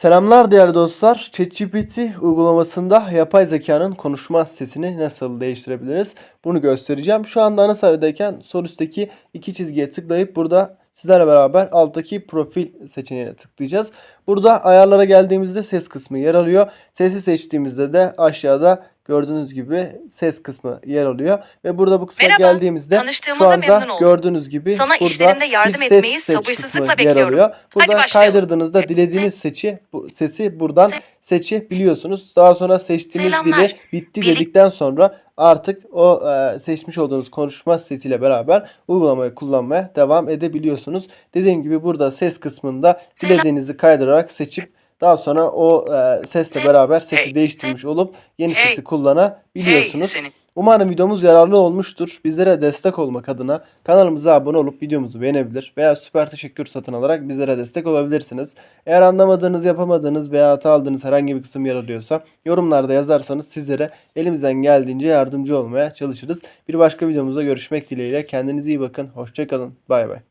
Selamlar değerli dostlar. ChatGPT uygulamasında yapay zekanın konuşma sesini nasıl değiştirebiliriz? Bunu göstereceğim. Şu anda ana sayfadayken sol üstteki iki çizgiye tıklayıp burada sizlerle beraber alttaki profil seçeneğine tıklayacağız. Burada ayarlara geldiğimizde ses kısmı yer alıyor. Sesi seçtiğimizde de aşağıda gördüğünüz gibi ses kısmı yer alıyor. Ve burada bu kısma Merhaba, geldiğimizde şu anda gördüğünüz gibi Sana burada işlerinde yardım bir ses etmeyi seç kısmı yer alıyor. Burada kaydırdığınızda dilediğiniz seçi bu sesi buradan seçebiliyorsunuz. Daha sonra seçtiğiniz Selamlar. dili bitti Birlik- dedikten sonra artık o e, seçmiş olduğunuz konuşma sesiyle beraber uygulamayı kullanmaya devam edebiliyorsunuz. Dediğim gibi burada ses kısmında Selam. dilediğinizi kaydırarak seçip daha sonra o e, sesle Se- beraber sesi Hey. değiştirmiş olup yeni Hey. sesi kullanabiliyorsunuz. Hey. Umarım videomuz yararlı olmuştur. Bizlere destek olmak adına kanalımıza abone olup videomuzu beğenebilir veya süper teşekkür satın alarak bizlere destek olabilirsiniz. Eğer anlamadığınız, yapamadığınız veya hata aldığınız herhangi bir kısım yer alıyorsa yorumlarda yazarsanız sizlere elimizden geldiğince yardımcı olmaya çalışırız. Bir başka videomuzda görüşmek dileğiyle. Kendinize iyi bakın. Hoşçakalın. Bay bay.